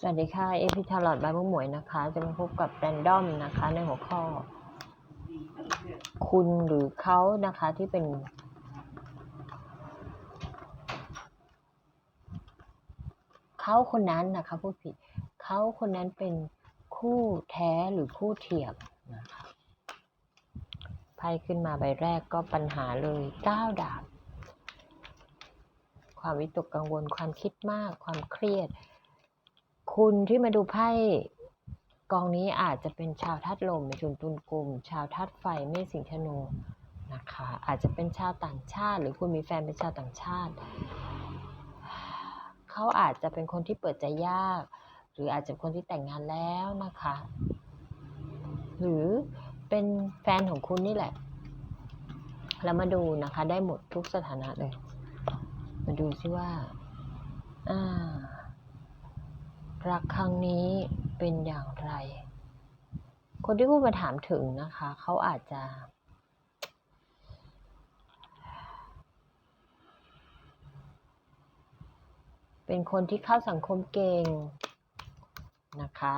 สวัสดีค่ะเอพิทาลอดบายมุกหมวยนะคะ จะมาพบกับแรนดอมนะคะ ในหัวข้อ คุณหรือเขานะคะที่เป็น เขาคนนั้นนะคะพูดผิด เขาคนนั้นเป็นคู่แท้หรือคู่เทียมนะคะไพ่ขึ้นมาใบแรกก็ปัญหาเลยเก้าดาบ ความวิตกกังวลความคิดมากความเครียด คุณที่มาดูไพ่กองนี้อาจจะเป็นชาวธาตุลมในจุนตุนกลุ่ม ชาวธาตุไฟเมษสิงห์ธนูนะคะอาจจะเป็นชาวต่างชาติ หรือคุณมีแฟนเป็นชาวต่างชาติ เขาอาจจะเป็นคนที่เปิดใจยาก หรืออาจจะเป็นคนที่แต่งงานแล้วนะคะ หรือเป็นแฟนของคุณนี่แหละแล้วมาดูนะคะได้หมดทุกสถานะเลย มาดูซิว่าอ่า รักครั้งนี้เป็นอย่างไร คนที่คุณมาถามถึงนะคะ เขาอาจจะ เป็นคนที่เข้าสังคมเก่งนะคะ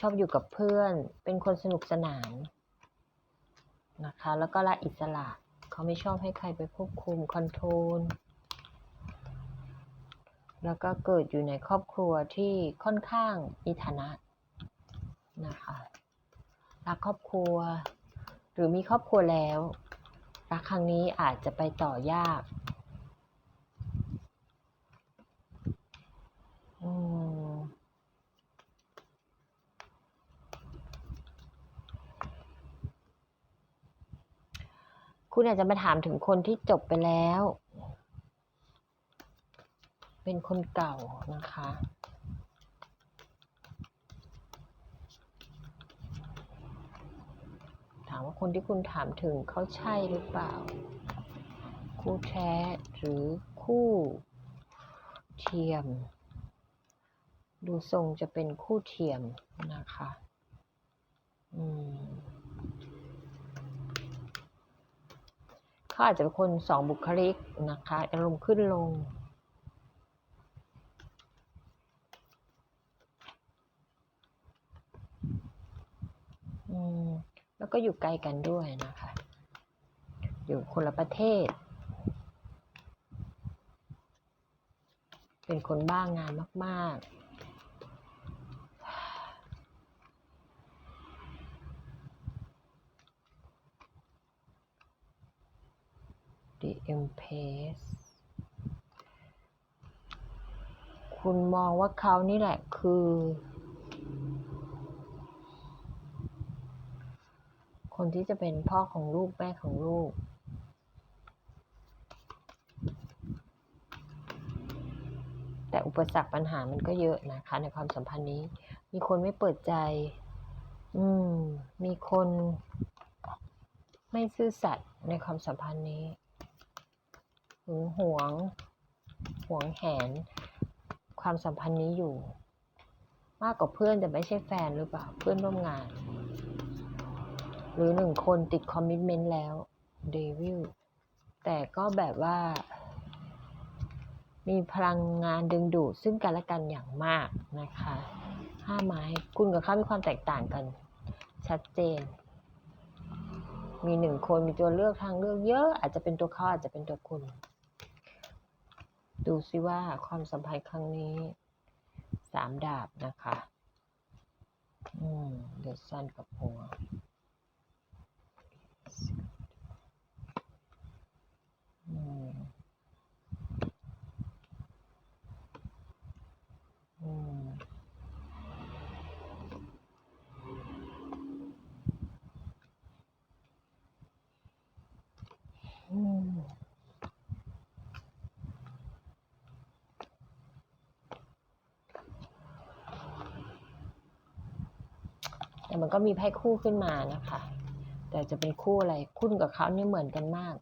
ชอบอยู่กับเพื่อน เป็นคนสนุกสนานนะคะ แล้วก็ละอิสระ เขาไม่ชอบให้ใครไปควบคุมคอนโทรล แล้วก็เกิดอยู่ในครอบครัวที่ค่อนข้างมีฐานะนะคะรักครอบครัว หรือมีครอบครัวแล้วรักครั้งนี้อาจจะไปต่อยากอืมคุณอาจจะมาถามถึงคนที่จบไปแล้ว เป็นคนเก่านะคะ ถามว่าคนที่คุณถามถึงเขาใช่หรือเปล่า คู่แท้หรือคู่เทียม ดูทรงจะเป็นคู่เทียมนะคะ อืมเขาอาจจะเป็นคนสองบุคลิกนะคะอารมณ์ขึ้นลง อืมแล้วก็อยู่ไกลกันด้วยนะคะ อยู่คนละประเทศ เป็นคนบ้างงานมากๆ The Empress คุณมองว่าเขานี่แหละคือ คนที่จะเป็นพ่อของลูกแม่ของลูก แต่อุปสรรคปัญหามันก็เยอะนะคะ ในความสัมพันธ์นี้ มีคนไม่เปิดใจ อืม มีคนไม่ซื่อสัตย์ในความสัมพันธ์นี้หึงหวง หวงแหน ความสัมพันธ์นี้อยู่ มากกว่าเพื่อนแต่ไม่ใช่แฟนหรือเปล่า เพื่อนร่วมงาน หรือหนึ่งคนติดคอมมิชเมนต์แล้วเดวิลแต่ก็แบบว่า มีพลังงานดึงดูดซึ่งกันและกันอย่างมากนะคะห้าไม้คุณกับเขามีความแตกต่างกัน ชัดเจน มีหนึ่งคนมีตัวเลือกทางเลือกเยอะ อาจจะเป็นตัวเขาอาจจะเป็นตัวคุณ ดูซิว่าความสัมพันธ์ครั้งนี้สามดาบนะคะ อืม เดือดสั้นกับหัว อืมอืมอืม แต่มันก็มีไพ่คู่ขึ้นมานะคะ แต่จะเป็นคู่อะไรคุณกับเขาเนี่ยเหมือนกันมาก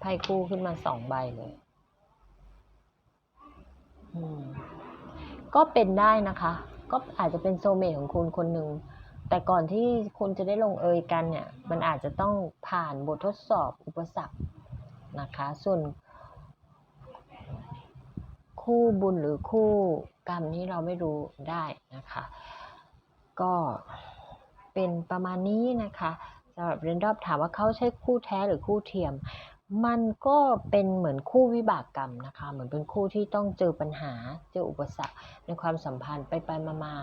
ไพ่คู่ขึ้นมาสองใบเลยก็เป็นได้นะคะ ก็อาจจะเป็นโซเมทของคุณคนหนึ่ง แต่ก่อนที่คุณจะได้ลงเอยกันเนี่ย มันอาจจะต้องผ่านบททดสอบอุปสรรคนะคะ ส่วนคู่บุญหรือคู่กรรมนี้เราไม่รู้ได้นะคะ ก็เป็นประมาณนี้นะคะสำหรับเรนดอบถามว่าเขาใช่คู่แท้หรือคู่เทียม มันก็เป็นเหมือนคู่วิบากกรรมนะคะ เหมือนเป็นคู่ที่ต้องเจอปัญหาเจออุปสรรคในความสัมพันธ์ไปไปมามา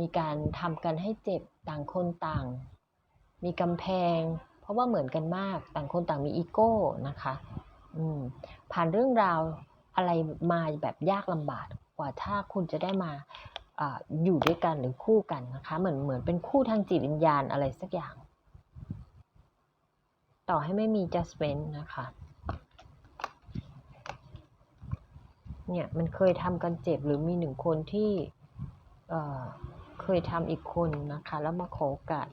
มีการทำกันให้เจ็บต่างคนต่าง มีกำแพง เพราะว่าเหมือนกันมากต่างคนต่างมีอีโก้นะคะอืมผ่านเรื่องราวอะไรมาแบบยากลำบากกว่าถ้าคุณจะได้มาออยู่ด้วยกันหรือคู่กันนะคะเหมือนเหมือนเป็นคู่ทางจิตวิญญาณอะไรสักอย่าง ต่อให้ไม่มี judgment นะคะเนี่ยมันเคยทำกันเจ็บหรือมีหนึ่งคนที่ เคยทำอีกคนนะคะ แล้วมาขอโอกาส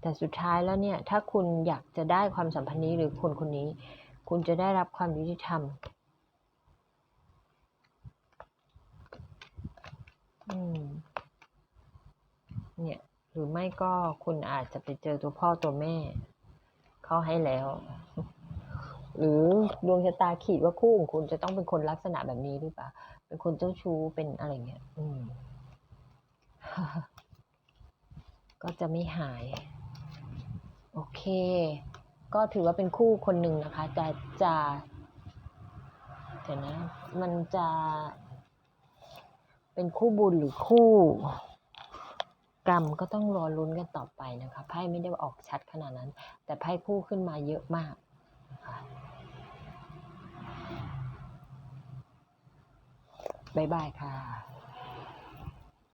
แต่สุดท้ายแล้วเนี่ย ถ้าคุณอยากจะได้ความสัมพันธ์นี้หรือคนคนนี้ คุณจะได้รับความยุติธรรมอืมเนี่ย หรือไม่ก็คุณอาจจะไปเจอตัวพ่อตัวแม่ เขาให้แล้ว หรือดวงชะตาขีดว่าคู่ของคุณจะต้องเป็นคนลักษณะแบบนี้หรือเปล่า เป็นคนเจ้าชู้เป็นอะไรเงี้ย อืม ก็จะไม่หาย โอเค ก็ถือว่าเป็นคู่คนหนึ่งนะคะ จะจะเดี๋ยวนะ มันจะเป็นคู่บุญหรือคู่กรรมก็ต้องรอลุ้นกันต่อไปนะคะไพ่ไม่ได้ออกชัดขนาดนั้น แต่ไพ่คู่ขึ้นมาเยอะมากนะคะ บ๊ายบายค่ะ